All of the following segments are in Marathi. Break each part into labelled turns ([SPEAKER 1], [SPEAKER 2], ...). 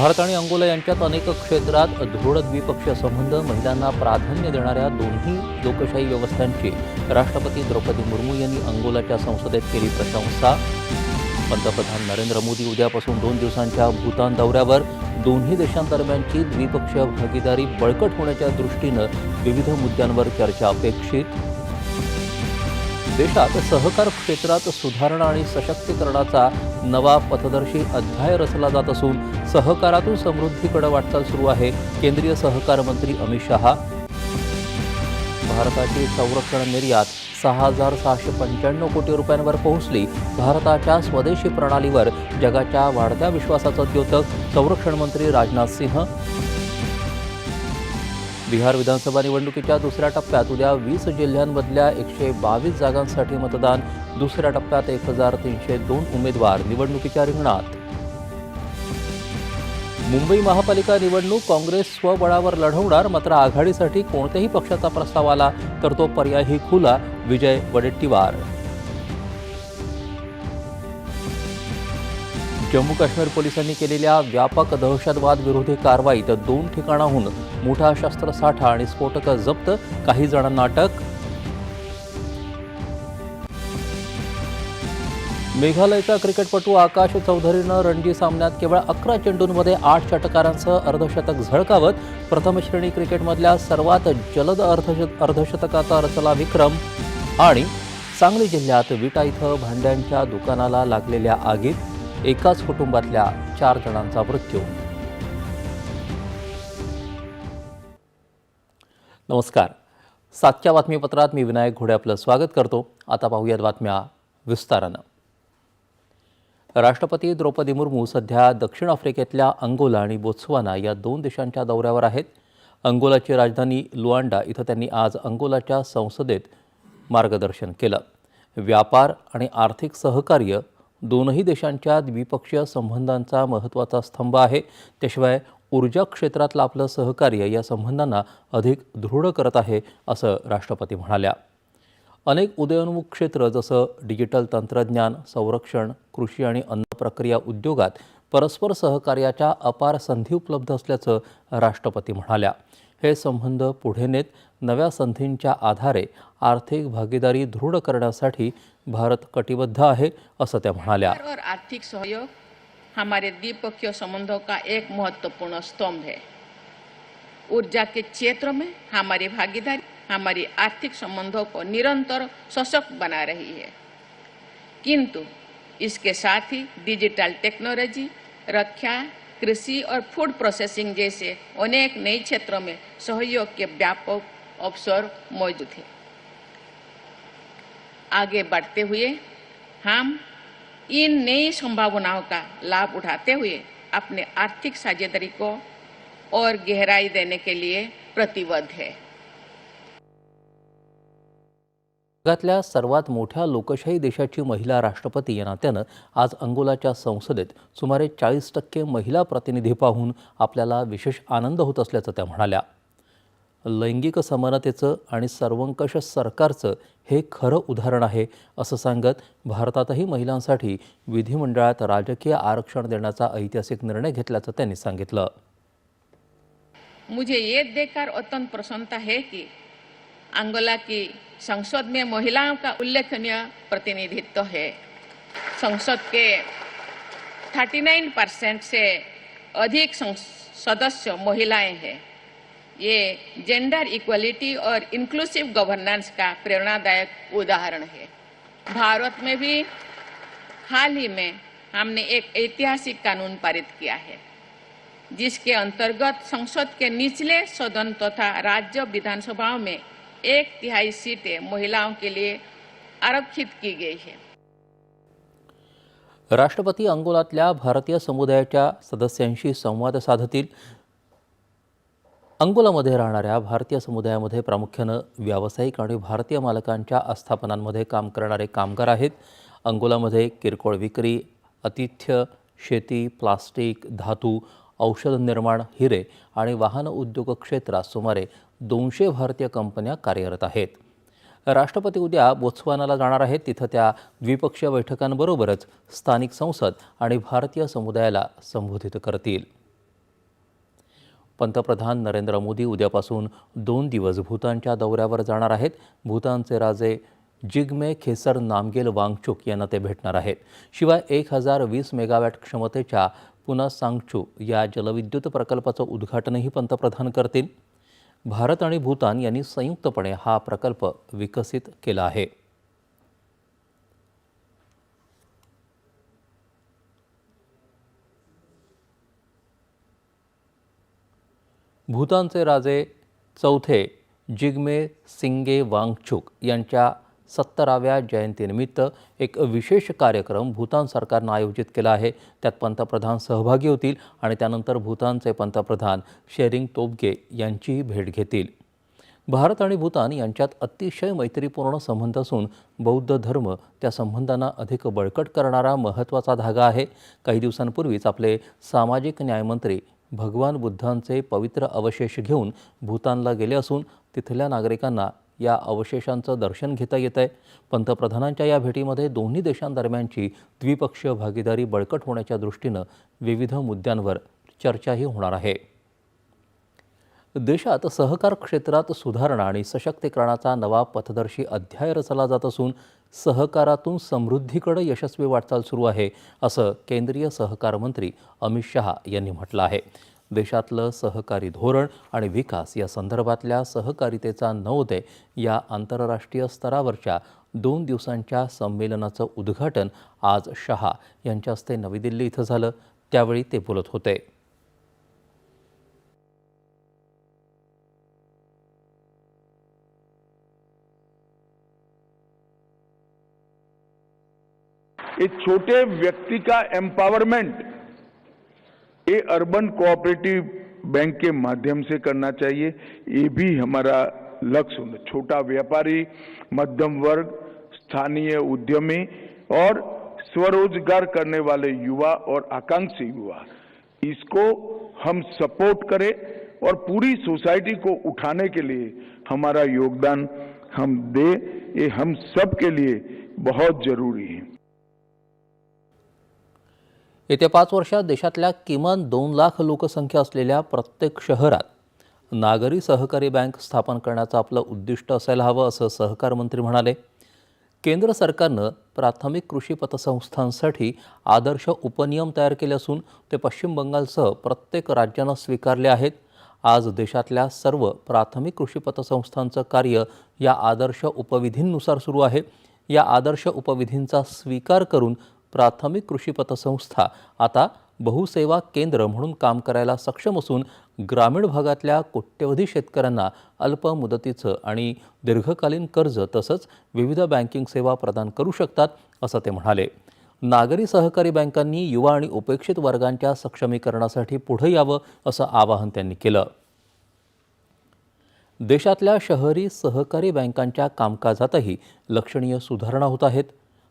[SPEAKER 1] भारत आणि अंगोला यांच्यात अनेक क्षेत्रात दृढ द्विपक्षीय संबंध महिलांना प्राधान्य देणाऱ्या दोन्ही लोकशाही व्यवस्थांची राष्ट्रपती द्रौपदी मुर्मू यांनी अंगोलाच्या संसदेत केली प्रशंसा. पंतप्रधान नरेंद्र मोदी उद्यापासून दोन दिवसांच्या भूतान दौऱ्यावर दोन्ही देशांदरम्यानची द्विपक्षीय भागीदारी बळकट होण्याच्या दृष्टीनं विविध मुद्द्यांवर चर्चा अपेक्षित. देशात सहकार क्षेत्रात सुधारणा आणि सशक्तीकरणाचा नवा पथदर्शी अध्याय रचला जात असून सहकारातून समृद्धीकडे वाटचाल सुरू आहे. केंद्रीय सहकार मंत्री अमित शहा. भारताची संरक्षण निर्यात सहा हजार सहाशे पंच्याण्णव कोटी रुपयांवर पोहोचली. भारताच्या स्वदेशी प्रणालीवर जगाच्या वाढत्या विश्वासाचं द्योतक संरक्षण मंत्री राजनाथ सिंह. बिहार विधानसभा निवडणुकीच्या दुसऱ्या टप्प्यात उद्या वीस जिल्ह्यांमधल्या एकशे बावीस जागांसाठी मतदान दुसऱ्या टप्प्यात एक हजार तीनशे दोन उमेदवार निवडणुकीच्या रिंगणात. मुंबई महापालिका निवडणूक काँग्रेस स्वबळावर लढवणार मात्र आघाडीसाठी कोणत्याही पक्षाचा प्रस्ताव आला तर तो पर्यायही खुला. विजय वडेट्टीवार जम्मू काश्मीर पोलिसांनी केलेल्या व्यापक दहशतवाद विरोधी कारवाईत दोन ठिकाणाहून मोठा शस्त्रसाठा आणि स्फोटकं जप्त काही जणांना अटक. मेघालयचा क्रिकेटपटू आकाश चौधरीनं रणजी सामन्यात केवळ अकरा चेंडूंमध्ये आठ षटकारांसह अर्धशतक झळकावत प्रथम श्रेणी क्रिकेटमधल्या सर्वात जलद अर्धश अर्धशतकाचा रचला विक्रम आणि सांगली जिल्ह्यात विटा इथं भांड्यांच्या दुकानाला लागलेल्या आगीत एकाच कुटुंबातल्या चार जणांचा मृत्यू. नमस्कार. सातच्या बातमीपत्रात मी विनायक घोडे आपलं स्वागत करतो. आता पाहूयात बातम्या विस्तारानं. राष्ट्रपती द्रौपदी मुर्मू सध्या दक्षिण आफ्रिकेतल्या अंगोला आणि बोत्सवाना या दोन देशांच्या दौऱ्यावर आहेत. अंगोलाची राजधानी लुआंडा इथं त्यांनी आज अंगोलाच्या संसदेत मार्गदर्शन केलं. व्यापार आणि आर्थिक सहकार्य दोनही देशांच्या द्विपक्षीय संबंधांचा महत्त्वाचा स्तंभ आहे. त्याशिवाय ऊर्जा क्षेत्रातलं आपलं सहकार्य या संबंधांना अधिक दृढ करत आहे असं राष्ट्रपती म्हणाल्या. अनेक उदयोन्मुख क्षेत्र जसं डिजिटल तंत्रज्ञान संरक्षण कृषी आणि अन्न प्रक्रिया उद्योगात परस्पर सहकार्याच्या अपार संधी उपलब्ध असल्याचं राष्ट्रपती म्हणाल्या. हे संबंध पुढे नेत नव्या संधींच्या आधारे आर्थिक भागीदारी दृढ करण्यासाठी भारत कटिबद्ध आहे, असं त्या म्हणाल्या.
[SPEAKER 2] आर्थिक सहयोग हमारे द्विपक्षीय संबंधों का एक महत्वपूर्ण स्तंभ है। ऊर्जा के क्षेत्र में हमारी भागीदारी, हमारी आर्थिक संबंधों को निरंतर सशक्त बना रही है। किंतु इसके साथ ही डिजिटल टेक्नोलॉजी, रक्षा, कृषि और फ़ूड प्रोसेसिंग जैसे अनेक नए क्षेत्रों में सहयोग के व्यापक अवसर मौजूद है। आगे बढ़ते हुए हम इन नई संभावनाओं का लाभ उठाते हुए अपने आर्थिक साझेदारी को और गहराई देने के लिए प्रतिबद्ध है।
[SPEAKER 1] जगातल्या सर्वात मोठ्या लोकशाही देशाची महिला राष्ट्रपती या नात्यानं आज अंगोलाच्या संसदेत सुमारे चाळीस टक्के महिला प्रतिनिधी पाहून आपल्याला विशेष आनंद होत असल्याचं त्या म्हणाल्या. लैंगिक समानतेचं आणि सर्वंकष सरकारचं हे खरं उदाहरण आहे असं सांगत भारतातही महिलांसाठी विधिमंडळात राजकीय आरक्षण देण्याचा ऐतिहासिक निर्णय घेतल्याचं त्यांनी सांगितलं.
[SPEAKER 2] मुझे ये देखकर अत्यंत प्रसन्नता है कि अंगोला की संसद में महिलाओं का उल्लेखनीय प्रतिनिधित्व है। संसद के 39 परसेंट से अधिक सदस्य महिलाएं हैं। ये जेंडर इक्वलिटी और इंक्लूसिव गवर्नेंस का प्रेरणादायक उदाहरण है। भारत में भी हाल ही में हमने एक ऐतिहासिक कानून पारित किया है जिसके अंतर्गत संसद के निचले सदन तथा राज्य विधानसभाओं में एक तिहाई सीटें महिलाओं के लिए आरक्षित की गई है।
[SPEAKER 1] राष्ट्रपती अंगोलातल्या भारतीय समुदायाच्या सदस्यांशी संवाद साधतील अंगोलामध्ये राहणाऱ्या भारतीय समुदायामध्ये प्रामुख्यानं व्यावसायिक आणि भारतीय मालकांच्या आस्थापनांमध्ये काम करणारे कामगार आहेत. अंगोलामध्ये किरकोळ विक्री आतिथ्य शेती प्लास्टिक धातू औषध निर्माण हिरे आणि वाहन उद्योग क्षेत्रात सुमारे दोनशे भारतीय कंपन्या कार्यरत आहेत. राष्ट्रपती उद्या बोत्सवानाला जाणार आहेत. तिथं त्या द्विपक्षीय बैठकांबरोबरच स्थानिक संसद आणि भारतीय समुदायाला संबोधित करतील. पंतप्रधान नरेंद्र मोदी उद्यापासून दोन दिवस भूतानच्या दौऱ्यावर जाणार आहेत. भूतानचे राजे जिग्मे खेसर नामगेल वांगचुक यांना ते भेटणार आहेत. शिवाय एक हजार वीस मेगावॅट क्षमतेच्या पुना सांगचू या जलविद्युत प्रकल्पाचं उद्घाटनही पंतप्रधान करतील. भारत आणि भूतान यांनी संयुक्तपणे हा प्रकल्प विकसित केला आहे. भूतानचे राजे चौथे जिग्मे सिंगे वांगचुक यांच्या सत्तराव्या जयंतीनिमित्त एक विशेष कार्यक्रम भूतान सरकारनं आयोजित केला आहे. त्यात पंतप्रधान सहभागी होतील आणि त्यानंतर भूतानचे पंतप्रधान शेरिंग तोबगे यांचीही भेट घेतील. भारत आणि भूतान यांच्यात अतिशय मैत्रीपूर्ण संबंध असून बौद्ध धर्म त्या संबंधांना अधिक बळकट करणारा महत्त्वाचा धागा आहे. काही दिवसांपूर्वीच आपले सामाजिक न्यायमंत्री भगवान बुद्धांचे पवित्र अवशेष घेऊन भूतानला गेले असून तिथल्या नागरिकांना या अवशेषांचं दर्शन घेता येत आहे. पंतप्रधानांच्या या भेटीमध्ये दोन्ही देशांदरम्यानची द्विपक्षीय भागीदारी बळकट होण्याच्या दृष्टीनं विविध मुद्द्यांवर चर्चाही होणार आहे. देशात सहकार क्षेत्रात सुधारणा आणि सशक्तीकरणाचा नवा पथदर्शी अध्याय रचला जात असून सहकारातून समृद्धीकडे यशस्वी वाटचाल सुरू आहे असं केंद्रीय सहकार मंत्री अमित शहा यांनी म्हटलं आहे. देशातलं सहकारी धोरण आणि विकास या संदर्भातल्या सहकारितेचा नवोदय या आंतरराष्ट्रीय स्तरावरच्या दोन दिवसांच्या संमेलनाचं उद्घाटन आज शहा यांच्या हस्ते नवी दिल्ली इथं झालं. त्यावेळी ते बोलत होते.
[SPEAKER 3] एक छोटे व्यक्ति का एम्पावरमेंट ये अर्बन कोऑपरेटिव बैंक के माध्यम से करना चाहिए। ये भी हमारा लक्ष्य होना, छोटा व्यापारी, मध्यम वर्ग, स्थानीय उद्यमी और स्वरोजगार करने वाले युवा और आकांक्षी युवा, इसको हम सपोर्ट करें और पूरी सोसाइटी को उठाने के लिए हमारा योगदान हम दे। ये हम सब के लिए बहुत ज़रूरी है।
[SPEAKER 1] येत्या पाच वर्षात देशातल्या किमान दोन लाख लोकसंख्या असलेल्या प्रत्येक शहरात नागरी सहकारी बँक स्थापन करण्याचं आपलं उद्दिष्ट असायला हवं असं सहकार मंत्री म्हणाले. केंद्र सरकारनं प्राथमिक कृषी पतसंस्थांसाठी आदर्श उपनियम तयार केले असून ते पश्चिम बंगालसह प्रत्येक राज्यानं स्वीकारले आहेत. आज देशातल्या सर्व प्राथमिक कृषी पतसंस्थांचं कार्य या आदर्श उपविधींनुसार सुरू आहे. या आदर्श उपविधींचा स्वीकार करून प्राथमिक कृषी पतसंस्था आता बहुसेवा केंद्र म्हणून काम करायला सक्षम असून ग्रामीण भागातल्या कोट्यवधी शेतकऱ्यांना अल्प मुदतीचं आणि दीर्घकालीन कर्ज तसंच विविध बँकिंग सेवा प्रदान करू शकतात असं ते म्हणाले. नागरी सहकारी बँकांनी युवा आणि उपेक्षित वर्गांच्या सक्षमीकरणासाठी पुढे यावं असं आवाहन त्यांनी केलं. देशातल्या शहरी सहकारी बँकांच्या कामकाजातही लक्षणीय सुधारणा होत आहेत.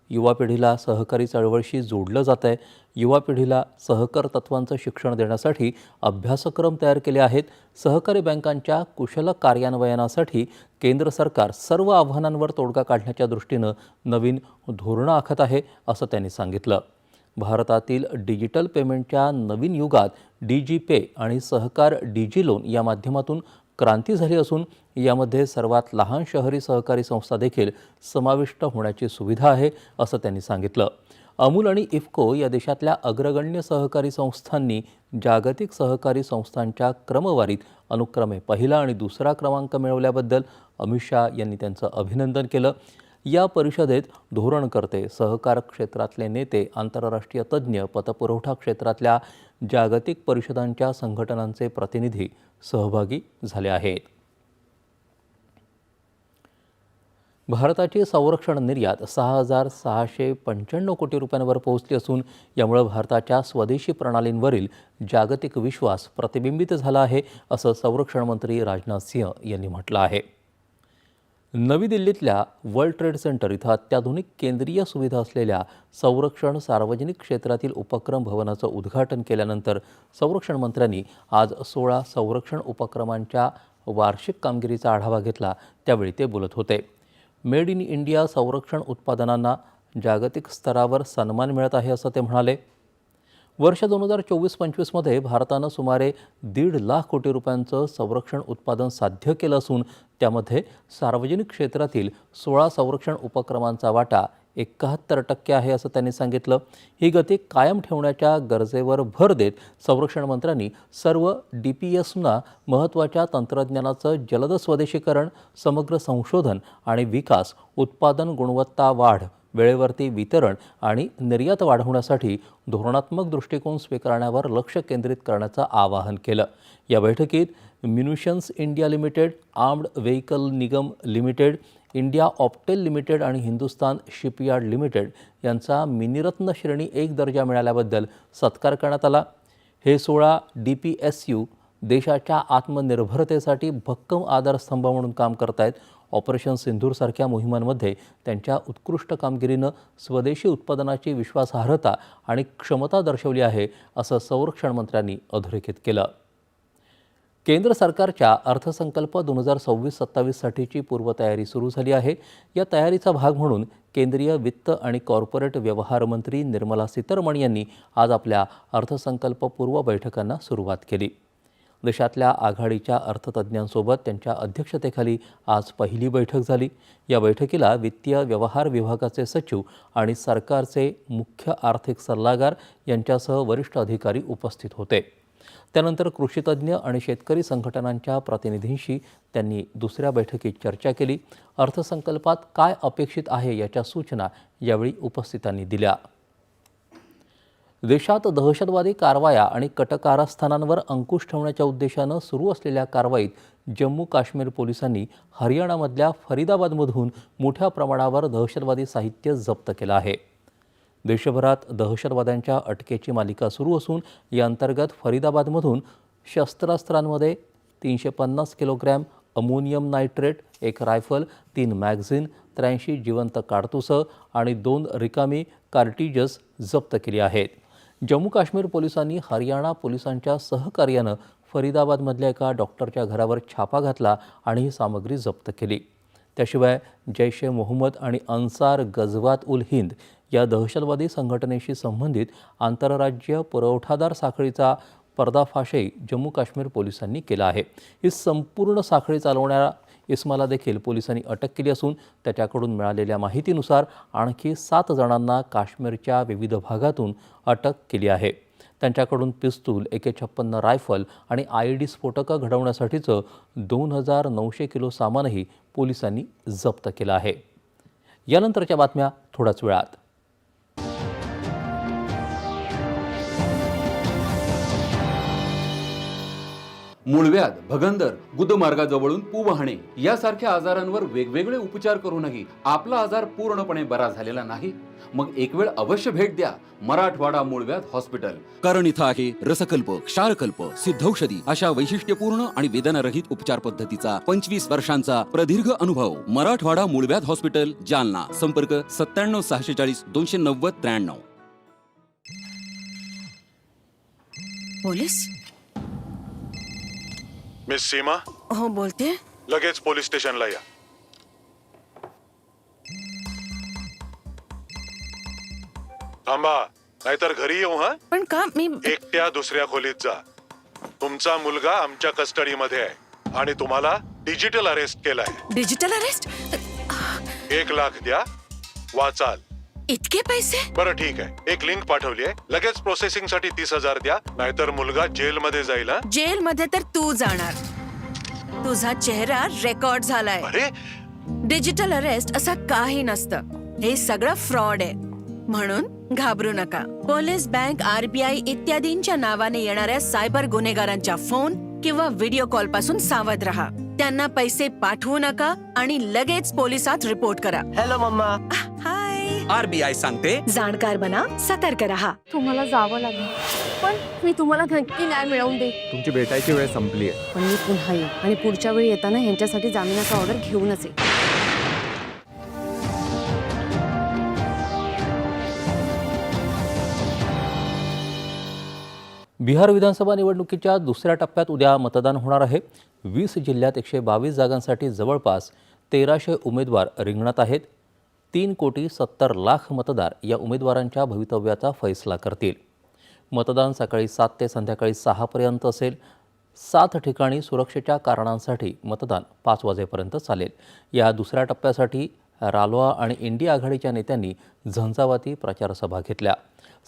[SPEAKER 1] युवा पिढीला सहकारी चळवळीशी जोडलं जात आहे. युवा पिढीला सहकार तत्वांचं शिक्षण देण्यासाठी अभ्यासक्रम तयार केले आहेत. सहकारी बँकांच्या कुशल कार्यान्वयनासाठी केंद्र सरकार सर्व आव्हानांवर तोडगा काढण्याच्या दृष्टीनं नवीन धोरणं आखत आहे असं त्यांनी सांगितलं. भारतातील डिजिटल पेमेंटच्या नवीन युगात डी जी पे आणि सहकार डिजी लोन या माध्यमातून क्रांती झाली असून यामध्ये सर्वात लहान शहरी सहकारी संस्था देखील समाविष्ट होण्याची सुविधा आहे असं त्यांनी सांगितलं. अमूल आणि इफ्को या देशातल्या अग्रगण्य सहकारी संस्थांनी जागतिक सहकारी संस्थांच्या क्रमवारीत अनुक्रमे पहिला आणि दुसरा क्रमांक मिळवल्याबद्दल अमित शहा यांनी त्यांचं अभिनंदन केलं. या परिषदेत धोरणकर्ते सहकार क्षेत्रातले नेते आंतरराष्ट्रीय तज्ज्ञ पतपुरवठा क्षेत्रातल्या जागतिक परिषदांच्या संघटनांचे प्रतिनिधी सहभागी झाले आहेत. भारताची संरक्षण निर्यात सहा हजार सहाशे पंच्याण्णव कोटी रुपयांवर पोहोचली असून यामुळे भारताच्या स्वदेशी प्रणालींवरील जागतिक विश्वास प्रतिबिंबित झाला आहे असं संरक्षण मंत्री राजनाथ सिंह यांनी म्हटलं आहे. नवी दिल्लीतल्या वर्ल्ड ट्रेड सेंटर इथं अत्याधुनिक केंद्रीय सुविधा असलेल्या संरक्षण सार्वजनिक क्षेत्रातील उपक्रम भवनाचं उद्घाटन केल्यानंतर संरक्षण मंत्र्यांनी आज सोळा संरक्षण उपक्रमांच्या वार्षिक कामगिरीचा आढावा घेतला. त्यावेळी ते बोलत होते. मेड इन इंडिया संरक्षण उत्पादनांना जागतिक स्तरावर सन्मान मिळत आहे असं ते म्हणाले. वर्ष दोन हजार चोवीस पंचवीसमध्ये भारतानं सुमारे दीड लाख कोटी रुपयांचं संरक्षण उत्पादन साध्य केलं असून त्यामध्ये सार्वजनिक क्षेत्रातील सोळा संरक्षण उपक्रमांचा वाटा एकाहत्तर टक्के आहे असं त्यांनी सांगितलं. ही गती कायम ठेवण्याच्या गरजेवर भर देत संरक्षण मंत्र्यांनी सर्व डी पी एसना महत्त्वाच्या तंत्रज्ञानाचं जलद स्वदेशीकरण समग्र संशोधन आणि विकास उत्पादन गुणवत्ता वाढ वेळेवरती वितरण आणि निर्यात वाढवण्यासाठी धोरणात्मक दृष्टिकोन स्वीकारण्यावर लक्ष केंद्रित करण्याचं आवाहन केलं. या बैठकीत munitions India limited armed vehicle Nigam limited India Optel limited आणि हिंदुस्तान शिपयार्ड लिमिटेड यांचा मिनिरत्न श्रेणी एक दर्जा मिळाल्याबद्दल सत्कार करण्यात आला. हे सोळा डी पी एस यू देशाच्या आत्मनिर्भरतेसाठी भक्कम आधारस्तंभ म्हणून काम करत आहेत ऑपरेशन सिंधूरसारख्या मोहिमांमध्ये त्यांच्या उत्कृष्ट कामगिरीनं स्वदेशी उत्पादनाची विश्वासार्हता आणि क्षमता दर्शवली आहे असं संरक्षण मंत्र्यांनी अधोरेखित केलं. केंद्र सरकारच्या अर्थसंकल्प दोन हजार सव्वीस सत्तावीससाठीची पूर्वतयारी सुरू झाली आहे. या तयारीचा भाग म्हणून केंद्रीय वित्त आणि कॉर्पोरेट व्यवहार मंत्री निर्मला सीतारमण यांनी आज आपल्या अर्थसंकल्पपूर्व बैठकांना सुरुवात केली. देशातल्या आघाडीच्या अर्थतज्ज्ञांसोबत त्यांच्या अध्यक्षतेखाली आज पहिली बैठक झाली. या बैठकीला वित्तीय व्यवहार विभागाचे सचिव आणि सरकारचे मुख्य आर्थिक सल्लागार यांच्यासह वरिष्ठ अधिकारी उपस्थित होते. त्यानंतर कृषीतज्ज्ञ आणि शेतकरी संघटनांच्या प्रतिनिधींशी त्यांनी दुसऱ्या बैठकीत चर्चा केली. अर्थसंकल्पात काय अपेक्षित आहे याच्या सूचना यावेळी उपस्थितांनी दिल्या. देशात दहशतवादी कारवाया आणि कटकारस्थानांवर अंकुश ठेवण्याच्या उद्देशानं सुरू असलेल्या कारवाईत जम्मू काश्मीर पोलिसांनी हरियाणामधल्या फरीदाबादमधून मोठ्या प्रमाणावर दहशतवादी साहित्य जप्त केलं आहे. देशभरात दहशतवाद्यांच्या अटकेची मालिका सुरू असून या अंतर्गत फरीदाबादमधून शस्त्रास्त्रांमध्ये तीनशे पन्नास किलोग्रॅम अमोनियम नायट्रेट एक रायफल तीन मॅगझिन त्र्याऐंशी जिवंत काडतुसं आणि दोन रिकामी कार्टिजस जप्त केली आहेत. जम्मू काश्मीर पोलिसांनी हरियाणा पोलिसांच्या सहकार्यानं फरीदाबादमधल्या एका डॉक्टरच्या घरावर छापा घातला आणि ही सामग्री जप्त केली. त्याशिवाय जैश ए मोहम्मद आणि अन्सार गजवात उल हिंद या दहशतवादी संघटनेशी संबंधित आंतरराज्य पुरवठादार साखळीचा पर्दाफाशही जम्मू काश्मीर पोलिसांनी केला आहे. ही संपूर्ण साखळी चालवणाऱ्या इस्माला देखील पोलिसांनी अटक केली असून त्याच्याकडून मिळालेल्या माहितीनुसार आणखी सात जणांना काश्मीरच्या विविध भागातून अटक केली आहे. त्यांच्याकडून पिस्तूल एके छप्पन्न रायफल आणि आय डी स्फोटकं घडवण्यासाठीचं दोन हजार नऊशे किलो सामानही पोलिसांनी जप्त केलं आहे. यानंतरच्या बातम्या थोड्याच वेळात.
[SPEAKER 4] मूळव्याध भगंदर गुदमार्गाजवळून पू वाहणे यासारख्या आजारांवर वेगवेगळे उपचार करूनही आपला आजार पूर्णपणे बरा झालेला नाही. मग एक वेळ अवश्य भेट द्या मराठवाडा मूळव्याध हॉस्पिटल.
[SPEAKER 5] कारण इथं आहे रसकल्प क्षारकल्प सिद्धौषधी अशा वैशिष्ट्यपूर्ण आणि वेदनारहित उपचार पद्धतीचा पंचवीस वर्षांचा प्रदीर्घ अनुभव. मराठवाडा मूळव्याध हॉस्पिटल जालना. संपर्क सत्त्याण्णव सहाशे चाळीस दोनशे नव्वद त्र्याण्णव.
[SPEAKER 6] पोलीस?
[SPEAKER 7] मिस सीमा
[SPEAKER 6] हो बोलते.
[SPEAKER 7] लगेच पोलीस स्टेशनला या. थांबा नाहीतर घरी येऊ हा?
[SPEAKER 6] पण का मी
[SPEAKER 7] एकट्या दुसऱ्या खोलीत जा. तुमचा मुलगा आमच्या कस्टडीमध्ये आहे आणि तुम्हाला डिजिटल अरेस्ट केलाय.
[SPEAKER 6] Digital arrest?
[SPEAKER 7] एक लाख द्या वाचाल.
[SPEAKER 6] इतके पैसे?
[SPEAKER 7] बरं ठीक आहे. एक लिंक पाठवली आहे. लगेच प्रोसेसिंगसाठी तीस हजार द्या नाहीतर मुलगा जेलमध्ये जाईल हा?
[SPEAKER 6] जेल मध्ये तर तू जाणार. तुझा चेहरा रेकॉर्ड झालाय.
[SPEAKER 7] अरे!
[SPEAKER 6] डिजिटल अरेस्ट असं काही नसतं. हे सगळं फ्रॉड आहे. म्हणून घाबरू नका. पोलीस बँक आरबीआय इत्यादींच्या नावाने येणाऱ्या सायबर गुन्हेगारांच्या फोन किंवा व्हिडिओ कॉलपासून सावध राहा. त्यांना पैसे पाठवू नका आणि लगेच पोलिसात रिपोर्ट करा.
[SPEAKER 8] Hello mamma.
[SPEAKER 5] आरबीआय सांगते.
[SPEAKER 6] जाणकार बना सतर्क रहा.
[SPEAKER 9] तुम्हाला जावं लागेल. पण मी तुम्हाला नक्की न्याय मिळवून दे
[SPEAKER 8] तुमची भेटायची वेळ संपली आहे.
[SPEAKER 9] पण मी पुन्हा येईन. आणि पुढच्या वेळी येताना ह्यांच्यासाठी जामिनाचा ऑर्डर घेऊनच येईन
[SPEAKER 1] बिहार विधानसभा निवडणुकीच्या दुसऱ्या टप्प्यात उद्या मतदान होणार आहे. वीस जिल्ह्यात एकशे बावीस जागांसाठी जवळपास तेराशे उमेदवार रिंगणात आहेत. तीन कोटी सत्तर लाख मतदार या उमेदवारांच्या भवितव्याचा फैसला करतील. मतदान सकाळी सात ते संध्याकाळी सहापर्यंत असेल. सात ठिकाणी सुरक्षेच्या कारणांसाठी मतदान पाच वाजेपर्यंत चालेल. या दुसऱ्या टप्प्यासाठी रालोआ आणि इंडिया आघाडीच्या नेत्यांनी झंझावाती प्रचारसभा घेतल्या.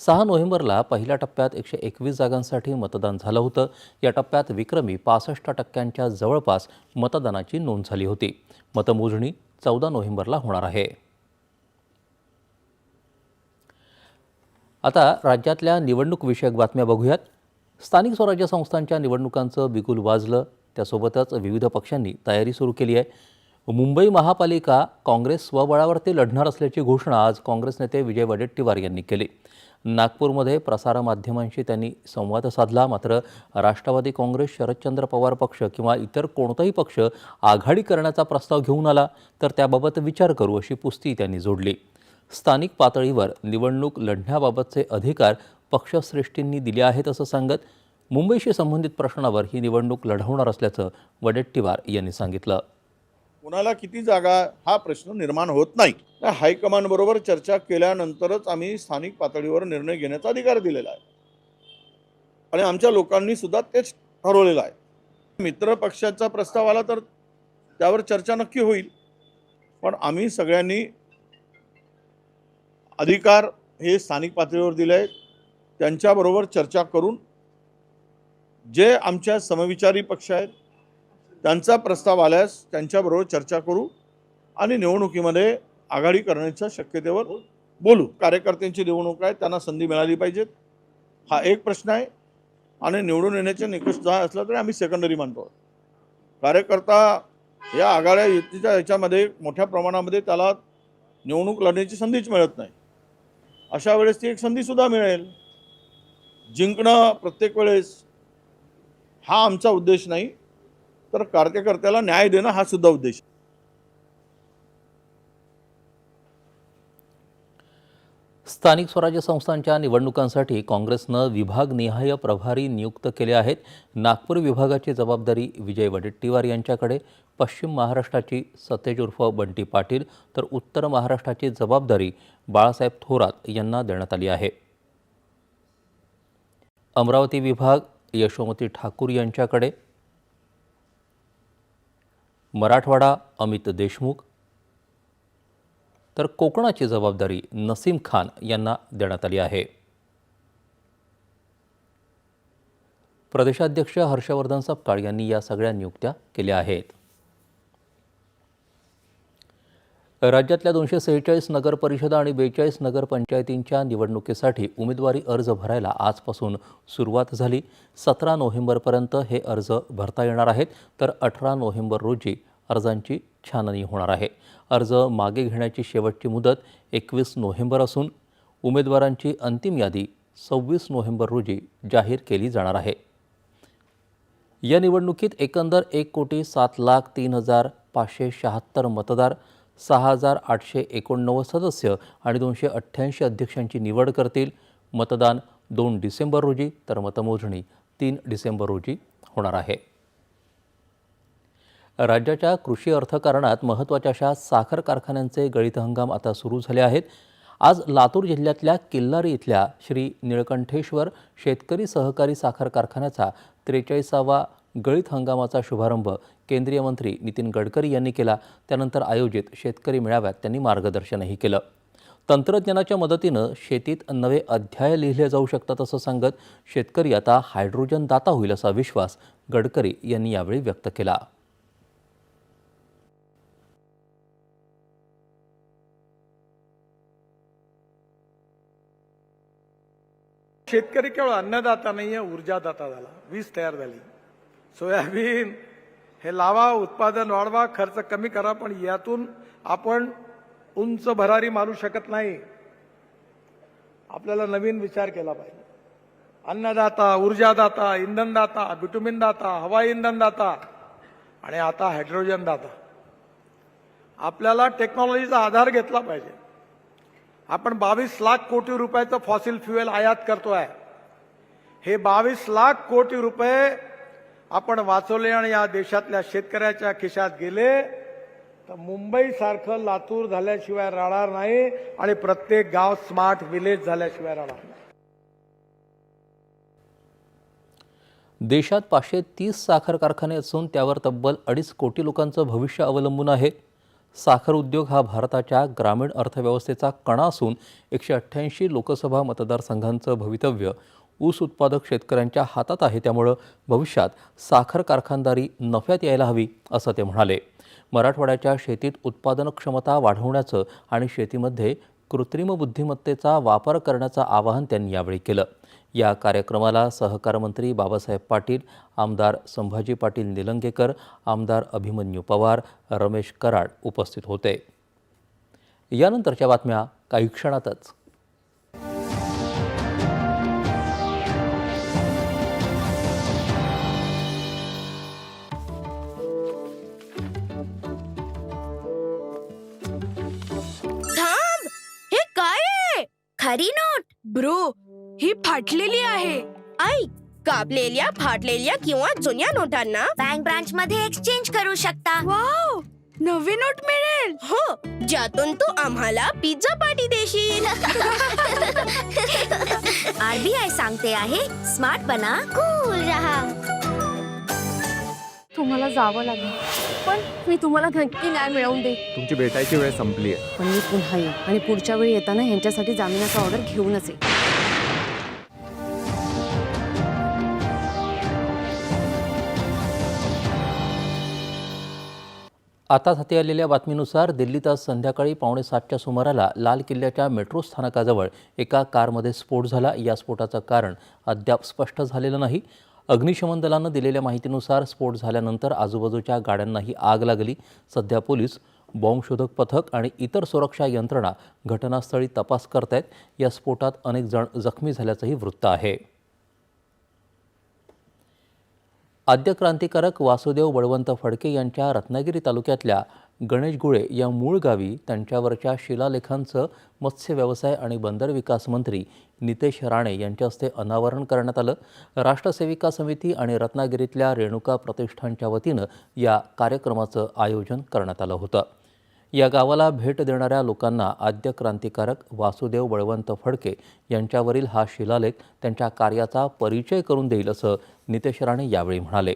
[SPEAKER 1] सहा नोव्हेंबरला पहिल्या टप्प्यात एकशे एकवीस जागांसाठी मतदान झालं होतं. या टप्प्यात विक्रमी पासष्ट टक्क्यांच्या जवळपास मतदानाची नोंद झाली होती. मतमोजणी चौदा नोव्हेंबरला होणार आहे. आता राज्यातल्या निवडणूक विषयक बातम्या बघूयात. स्थानिक स्वराज्य संस्थांच्या निवडणुकांचं बिगुल वाजलं. त्यासोबतच विविध पक्षांनी तयारी सुरू केली आहे. मुंबई महापालिका काँग्रेस स्वबळावरती लढणार असल्याची घोषणा आज काँग्रेस नेते विजय वडेट्टीवार यांनी केली. नागपूरमध्ये प्रसारमाध्यमांशी त्यांनी संवाद साधला. मात्र राष्ट्रवादी काँग्रेस शरदचंद्र पवार पक्ष किंवा इतर कोणताही पक्ष आघाडी करण्याचा प्रस्ताव घेऊन आला. तर त्याबाबत विचार करू अशी पुस्ती त्यांनी जोडली. स्थानिक पातळीवर निवडणूक लढण्याबाबतचे अधिकार पक्षश्रेष्ठींनी दिले आहेत असं सांगत मुंबईशी संबंधित प्रश्नावर ही निवडणूक लढवणार असल्याचं वडेट्टीवार यांनी सांगितलं.
[SPEAKER 10] कुणाला किती जागा हा प्रश्न निर्माण होत नाही. हायकमांडबरोबर हायकमांड बरोबर चर्चा केल्यानंतरच आम्ही स्थानिक पातळीवर निर्णय घेण्याचा अधिकार दिलेला आहे. आणि आमच्या लोकांनी सुद्धा तेच ठरवलेलं आहे. मित्र पक्षाचा प्रस्ताव आला तर त्यावर चर्चा नक्की होईल. पण आम्ही सगळ्यांनी अधिकार हे स्थानिक पातळीवर दिले आहेत त्यांच्याबरोबर चर्चा करून जे आमच्या समविचारी पक्ष आहेत त्यांचा प्रस्ताव आल्यास त्यांच्याबरोबर चर्चा करू आणि निवडणुकीमध्ये आघाडी करण्याच्या शक्यतेवर बोलू. कार्यकर्त्यांची निवडणूक आहे त्यांना संधी मिळाली पाहिजेत. हा एक प्रश्न आहे. आणि निवडून येण्याचे निकष जर असला तरी आम्ही सेकंडरी मानतो कार्यकर्ता या आघाड्या युतीच्या याच्यामध्ये मोठ्या प्रमाणामध्ये त्याला निवडणूक लढण्याची संधीच मिळत नाही. अशा वेळेस ती एक संधीसुद्धा मिळेल. जिंकणं प्रत्येक वेळेस हा आमचा उद्देश नाही तर कार्यकर्त्याला न्याय देणं हा सुद्धा उद्देश
[SPEAKER 1] स्थानिक स्वराज्य संस्थांच्या निवडणुकांसाठी काँग्रेसनं विभागनिहाय प्रभारी नियुक्त केले आहेत. नागपूर विभागाची जबाबदारी विजय वडेट्टीवार यांच्याकडे पश्चिम महाराष्ट्राची सतेज उर्फ बंटी पाटील तर उत्तर महाराष्ट्राची जबाबदारी बाळासाहेब थोरात यांना देण्यात आली आहे. अमरावती विभाग यशोमती ठाकूर यांच्याकडे. मराठवाडा अमित देशमुख. तर कोकणाची जबाबदारी नसीम खान यांना देण्यात आली आहे. प्रदेशाध्यक्ष हर्षवर्धन सपकाळ यांनी या सगळ्या नियुक्त्या केल्या आहेत. राज्यातल्या दोनशे सेहेचाळीस नगरपरिषदा आणि बेचाळीस नगरपंचायतींच्या निवडणुकीसाठी उमेदवारी अर्ज भरायला आजपासून सुरुवात झाली. सतरा नोव्हेंबरपर्यंत हे अर्ज भरता येणार आहेत. तर अठरा नोव्हेंबर रोजी अर्जांची छाननी होणार आहे. अर्ज मागे घेण्याची शेवटची मुदत एकवीस नोव्हेंबर असून उमेदवारांची अंतिम यादी सव्वीस नोव्हेंबर रोजी जाहीर केली जाणार आहे. या निवडणुकीत एकंदर एक कोटी सात लाख तीन हजार पाचशे शहात्तर मतदार सहा हजार आठशे एकोणनव्वद सदस्य आणि दोनशे अठ्ठ्याऐंशी अध्यक्षांची निवड करतील. मतदान दोन डिसेंबर रोजी तर मतमोजणी तीन डिसेंबर रोजी होणार आहे. राज्याच्या कृषी अर्थकारणात महत्त्वाच्या अशा साखर कारखान्यांचे गळीत हंगाम आता सुरू झाले आहेत. आज लातूर जिल्ह्यातल्या किल्लारी इथल्या श्री निळकंठेश्वर शेतकरी सहकारी साखर कारखान्याचा त्रेचाळीसावा गळीत हंगामाचा शुभारंभ केंद्रीय मंत्री नितीन गडकरी यांनी केला. त्यानंतर आयोजित शेतकरी मेळाव्यात त्यांनी मार्गदर्शनही केलं. तंत्रज्ञानाच्या मदतीनं शेतीत नवे अध्याय लिहिले जाऊ शकतात असं सांगत शेतकरी आता हायड्रोजन दाता होईल असा विश्वास गडकरी यांनी यावेळी व्यक्त केला.
[SPEAKER 11] शेतकरी केवळ अन्नदाता नाही आहे ऊर्जादाता झाला. वीज तयार झाली. सोयाबीन हे लावा उत्पादन वाढवा खर्च कमी करा पण यातून आपण उंच भरारी मारू शकत नाही. आपल्याला नवीन विचार केला पाहिजे. अन्नदाता ऊर्जादाता इंधनदाता बिटुमिनदाता हवाई इंधनदाता आणि आता हायड्रोजन दाता आपल्याला टेक्नॉलॉजीचा आधार घेतला पाहिजे. आपण बावीस लाख कोटी रुपयाचं फॉसिल फ्युएल आयात करतो आहे हे बावीस लाख कोटी रुपये आपण वाचवले आणि या देशातल्या शेतकऱ्याच्या खिशात गेले तर मुंबई सारखं लातूर झाल्याशिवाय राहणार नाही आणि प्रत्येक गाव स्मार्ट विलेज झाल्याशिवाय राहणार नाही.
[SPEAKER 1] देशात पाचशे तीस साखर कारखाने असून त्यावर तब्बल अडीच कोटी लोकांचं भविष्य अवलंबून आहे. साखर उद्योग हा भारताच्या ग्रामीण अर्थव्यवस्थेचा कणा असून एकशे अठ्ठ्याऐंशी लोकसभा मतदारसंघांचं भवितव्य ऊस उत्पादक शेतकऱ्यांच्या हातात आहे. त्यामुळं भविष्यात साखर कारखानदारी नफ्यात यायला हवी असं ते म्हणाले. मराठवाड्याच्या शेतीत उत्पादन क्षमता वाढवण्याचं आणि शेतीमध्ये कृत्रिम बुद्धिमत्तेचा वापर करण्याचं आवाहन त्यांनी यावेळी केलं. या कार्यक्रमाला सहकार मंत्री बाबासाहेब पाटील आमदार संभाजी पाटील निलंगेकर आमदार अभिमन्यू पवार रमेश कराड उपस्थित होते. यानंतरच्या बातम्या काही क्षणातच.
[SPEAKER 6] खरी नोट. ब्रो ही फाटलेली आहे. ऐक कापलेल्या फाटलेल्या किंवा जुन्या नोटांना
[SPEAKER 12] बँक ब्रांच मध्ये एक्सचेंज करू शकता.
[SPEAKER 6] वाव नवी नोट मिळेल. हो ज्यातून तू आम्हाला पिझ्झा पार्टी देशील.
[SPEAKER 12] आरबीआय सांगते आहे स्मार्ट बना कूल रहा.
[SPEAKER 9] तुम्हाला जावं लागेल. पण मी तुम्हाला नक्की न्याय मिळवून दे
[SPEAKER 8] तुमची भेटायची वेळ संपली आहे.
[SPEAKER 9] पण मी पुन्हा येईन आणि पुढच्या वेळी येताना ह्यांच्यासाठी जामिनाचा ऑर्डर घेऊनच येईन.
[SPEAKER 1] आता हाती आलेल्या बातमीनुसार दिल्लीत आज संध्याकाळी पावणे सातच्या सुमाराला लाल किल्ल्याच्या मेट्रो स्थानकाजवळ एका कारमध्ये स्फोट झाला. या स्फोटाचं कारण अद्याप स्पष्ट झालेलं नाही. अग्निशमन दलानं दिलेल्या माहितीनुसार स्फोट झाल्यानंतर आजूबाजूच्या गाड्यांनाही आग लागली. सध्या पोलीस बॉम्बशोधक पथक आणि इतर सुरक्षा यंत्रणा घटनास्थळी तपास करत आहेत या स्फोटात अनेक जण जखमी झाल्याचंही वृत्त आहे. आद्य क्रांतिकारक वासुदेव बळवंत फडके यांच्या रत्नागिरी तालुक्यातल्या गणेशगुळे या मूळ गावी त्यांच्यावरच्या शिलालेखांचं मत्स्य व्यवसाय आणि बंदर विकास मंत्री नितेश राणे यांच्या हस्ते अनावरण करण्यात आलं. राष्ट्रसेविका समिती आणि रत्नागिरीतल्या रेणुका प्रतिष्ठानच्या वतीनं या कार्यक्रमाचं आयोजन करण्यात आलं होतं. या गावाला भेट देणाऱ्या लोकांना आद्य क्रांतिकारक वासुदेव बळवंत फडके यांच्यावरील हा शिलालेख त्यांच्या कार्याचा परिचय करून देईल असं नितेश राणे यावेळी म्हणाले.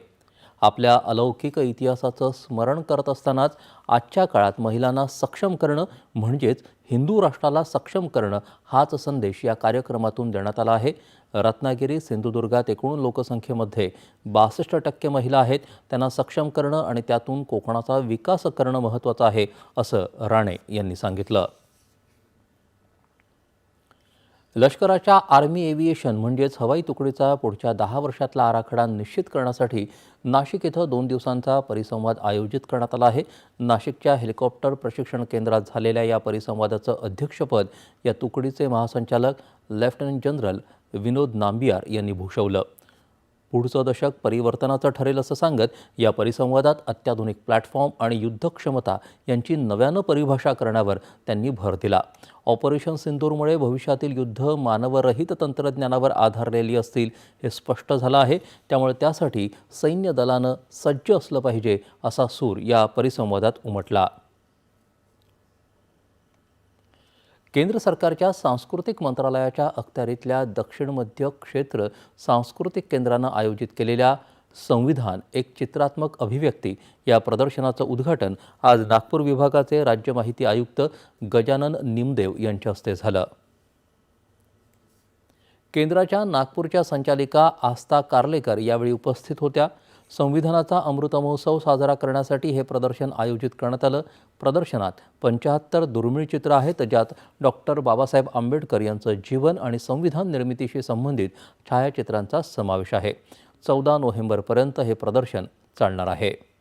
[SPEAKER 1] आपल्या अलौकिक इतिहासाचं स्मरण करत असतानाच आजच्या काळात महिलांना सक्षम करणं म्हणजेच हिंदू राष्ट्राला सक्षम करणं हाच संदेश या कार्यक्रमातून देण्यात आला आहे. रत्नागिरी सिंधुदुर्गात एकूण लोकसंख्येमध्ये बासष्ट टक्के महिला आहेत. त्यांना सक्षम करणं आणि त्यातून कोकणाचा विकास करणं महत्त्वाचं आहे असं राणे यांनी सांगितलं. लष्कराच्या आर्मी एव्हिएशन म्हणजेच हवाई तुकडीचा पुढच्या दहा वर्षातला आराखडा निश्चित करण्यासाठी नाशिक इथं दोन दिवसांचा परिसंवाद आयोजित करण्यात आला आहे. नाशिकच्या हेलिकॉप्टर प्रशिक्षण केंद्रात झालेल्या या परिसंवादाचं अध्यक्षपद या तुकडीचे महासंचालक लेफ्टनंट जनरल विनोद नांबियार यांनी भूषवलं. पुढचं दशक परिवर्तनाचं ठरेल असं सांगत या परिसंवादात अत्याधुनिक प्लॅटफॉर्म आणि युद्धक्षमता यांची नव्यानं परिभाषा करण्यावर त्यांनी भर दिला. ऑपरेशन सिंदूरमुळे भविष्यातील युद्ध मानवरहित तंत्रज्ञानावर आधारलेली असतील हे स्पष्ट झालं आहे. त्यामुळे त्यासाठी सैन्य दलानं सज्ज असलं पाहिजे असा सूर या परिसंवादात उमटला. केंद्र सरकारच्या सांस्कृतिक मंत्रालयाच्या अखत्यारीतल्या दक्षिण मध्य क्षेत्र सांस्कृतिक केंद्रानं आयोजित केलेल्या संविधान एक चित्रात्मक अभिव्यक्ती या प्रदर्शनाचं उद्घाटन आज नागपूर विभागाचे राज्य माहिती आयुक्त गजानन निमदेव यांच्या हस्ते झालं. केंद्राच्या नागपूरच्या संचालिका आस्था कार्लेकर यावेळी उपस्थित होत्या. संविधानाचा अमृत महोत्सव साजरा करण्यासाठी हे प्रदर्शन आयोजित करण्यात आलं. प्रदर्शनात पंच्याहत्तर दुर्मिळ चित्र आहेत ज्यात डॉक्टर बाबासाहेब आंबेडकर यांचं जीवन आणि संविधान निर्मितीशी संबंधित छायाचित्रांचा समावेश आहे. चौदा नोव्हेंबरपर्यंत हे प्रदर्शन चालणार आहे.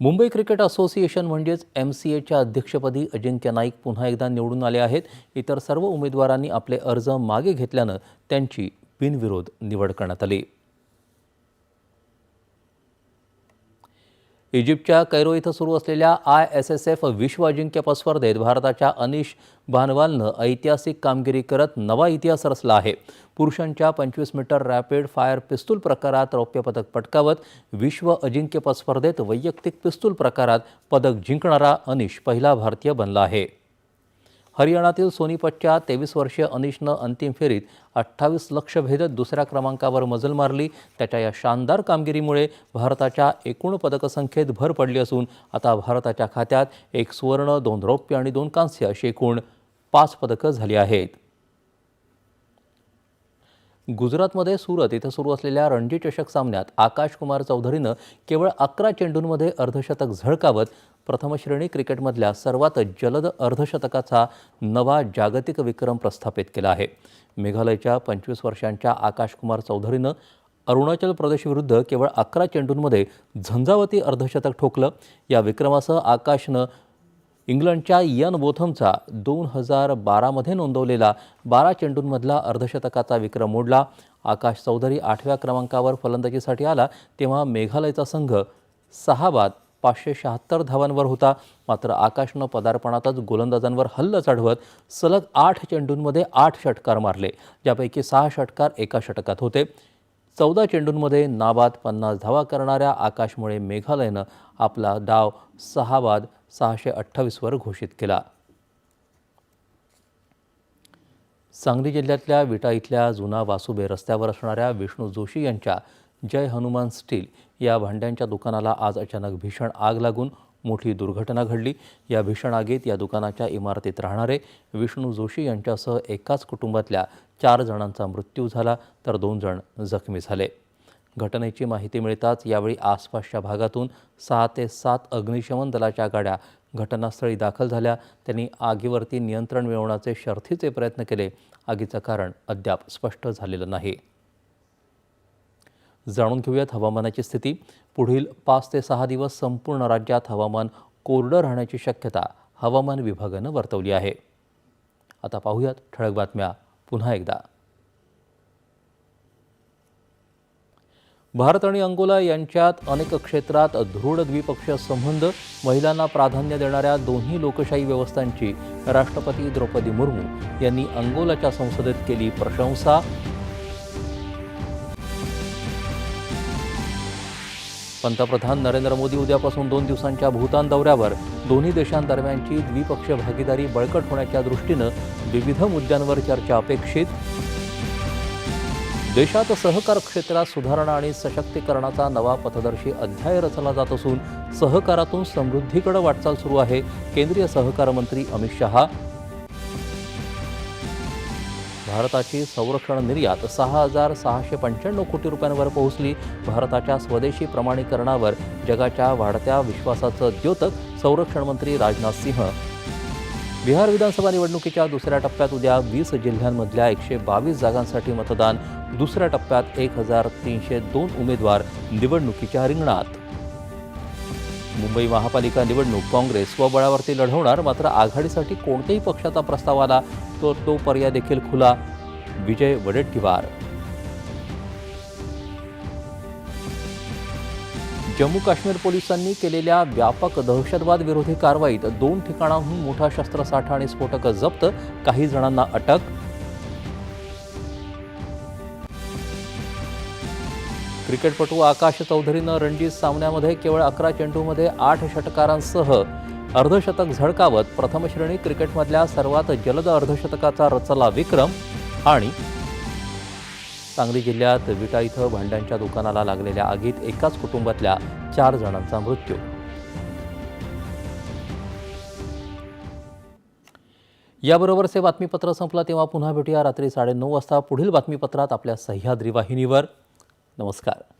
[SPEAKER 1] मुंबई क्रिकेट असोसिएशन म्हणजेच एम सी एच्या अध्यक्षपदी अजिंक्य नाईक पुन्हा एकदा निवडून आले आहेत. इतर सर्व उमेदवारांनी आपले अर्ज मागे घेतल्यानं त्यांची बिनविरोध निवड करण्यात आली. इजिप्तच्या कैरो इथं सुरू असलेल्या आय एस एस एफ विश्व अजिंक्यपद स्पर्धेत भारताच्या अनिश भानवालनं ऐतिहासिक कामगिरी करत नवा इतिहास रचला आहे. पुरुषांच्या पंचवीस मीटर रॅपिड फायर पिस्तूल प्रकारात रौप्य पदक पटकावत विश्व अजिंक्यपद स्पर्धेत वैयक्तिक पिस्तूल प्रकारात पदक जिंकणारा अनिश पहिला भारतीय बनला आहे. हरियाणातील सोनीपतच्या तेवीस वर्षीय अनिशनं अंतिम फेरीत अठ्ठावीस लक्ष भेदत दुसऱ्या क्रमांकावर मजल मारली. त्याच्या या शानदार कामगिरीमुळे भारताच्या एकूण पदकसंख्येत भर पडली असून आता भारताच्या खात्यात एक सुवर्ण दोन रौप्य आणि दोन कांस्य अशी एकूण पाच पदकं झाली आहेत. गुजरातमध्ये सुरत इथं सुरू असलेल्या रणजी चषक सामन्यात आकाश कुमार चौधरीनं केवळ अकरा चेंडूंमध्ये अर्धशतक झळकावत प्रथमश्रेणी क्रिकेटमधल्या सर्वात जलद अर्धशतकाचा नवा जागतिक विक्रम प्रस्थापित केला आहे. मेघालयच्या पंचवीस वर्षांच्या आकाश कुमार चौधरीनं अरुणाचल प्रदेशविरुद्ध केवळ अकरा चेंडूंमध्ये झंझावती अर्धशतक ठोकलं. या विक्रमासह आकाशनं इंग्लंडच्या इयन बोथमचा दोन हजार बारामध्ये नोंदवलेला बारा चेंडूंमधला अर्धशतकाचा विक्रम मोडला. आकाश चौधरी आठव्या क्रमांकावर फलंदाजीसाठी आला तेव्हा मेघालयचा संघ सहा बाद पाचशे शहात्तर धावांवर होता. मात्र आकाशनं पदार्पणातच गोलंदाजांवर हल्ल चढवत सलग आठ चेंडूंमध्ये आठ षटकार मारले ज्यापैकी सहा षटकार एका षटकात होते. चौदा चेंडूंमध्ये नाबाद पन्नास धावा करणाऱ्या आकाशमुळे मेघालयनं आपला डाव सहा बाद सहाशे अठ्ठावीसवर घोषित केला. सांगली जिल्ह्यातल्या विटा इथल्या जुना वासुबे रस्त्यावर असणाऱ्या विष्णू जोशी यांच्या जय हनुमान स्टील या भांड्यांच्या दुकानाला आज अचानक भीषण आग लागून मोठी दुर्घटना घडली. या भीषण आगीत या दुकानाच्या इमारतीत राहणारे विष्णू जोशी यांच्यासह एकाच कुटुंबातल्या चार जणांचा मृत्यू झाला तर दोन जण जखमी झाले. घटनेची माहिती मिळताच यावेळी आसपासच्या भागातून सहा ते सात अग्निशमन दलाच्या गाड्या घटनास्थळी दाखल झाल्या. त्यांनी आगीवरती नियंत्रण मिळवण्याचे शर्थीचे प्रयत्न केले. आगीचं कारण अद्याप स्पष्ट झालेलं नाही. जाणून घेऊयात हवामानाची स्थिती. पुढील पाच ते सहा दिवस संपूर्ण राज्यात हवामान कोरडं राहण्याची शक्यता हवामान विभागानं वर्तवली आहे. आता पाहूयात ठळक बातम्या पुन्हा एकदा. भारत आणि अंगोला यांच्यात अनेक क्षेत्रात दृढ द्विपक्षीय संबंध महिलांना प्राधान्य देणाऱ्या दोन्ही लोकशाही व्यवस्थांची राष्ट्रपती द्रौपदी मुर्मू यांनी अंगोलाच्या संसदेत केली प्रशंसा. पंतप्रधान नरेंद्र मोदी उद्यापासून दोन दिवसांच्या भूतान दौऱ्यावर दोन्ही देशांदरम्यानची द्विपक्षीय भागीदारी बळकट होण्याच्या दृष्टीनं विविध मुद्द्यांवर चर्चा अपेक्षित. देशात सहकार क्षेत्रात सुधारणा आणि सशक्तीकरणाचा नवा पथदर्शी अध्याय रचला जात असून सहकारातून समृद्धीकडे वाटचाल सुरू आहे. केंद्रीय सहकार मंत्री अमित शहा. भारताची संरक्षण निर्यात सहा हजार सहाशे पंच्याण्णव कोटी रुपयांवर पोहोचली. भारताच्या स्वदेशी प्रमाणीकरणावर जगाच्या वाढत्या विश्वासाचं द्योतक संरक्षण मंत्री राजनाथ सिंह. बिहार विधानसभा निवडणुकीच्या दुसऱ्या टप्प्यात उद्या वीस जिल्ह्यांमधल्या एकशे बावीस जागांसाठी मतदान. दुसऱ्या टप्प्यात एक हजार तीनशे दोन उमेदवार निवडणुकीच्या रिंगणात. मुंबई महापालिका निवडणूक काँग्रेस स्वबळावरती लढवणार मात्र आघाडीसाठी कोणत्याही पक्षाचा प्रस्ताव आला तर तो पर्याय देखील खुला. विजय वडेट्टीवार जम्मू काश्मीर पोलिसांनी केलेल्या व्यापक दहशतवाद विरोधी कारवाईत दोन ठिकाणाहून मोठा शस्त्रसाठा आणि स्फोटकं जप्त काही जणांना अटक. क्रिकेटपटू आकाश चौधरीनं रणजी सामन्यामध्ये केवळ अकरा चेंडूमध्ये आठ षटकारांसह अर्धशतक झळकावत प्रथमश्रेणी क्रिकेटमधल्या सर्वात जलद अर्धशतकाचा रचला विक्रम आणि सांगली जिल्ह्यात विटा इथं भांड्यांच्या दुकानाला लागलेल्या आगीत एकाच कुटुंबातल्या चार जणांचा मृत्यू. याबरोबरच हे बातमीपत्र संपलं तेव्हा पुन्हा भेटूया. रात्री साडेनऊ वाजता पुढील बातमीपत्रात आपल्या सह्याद्री वाहिनीवर. नमस्कार.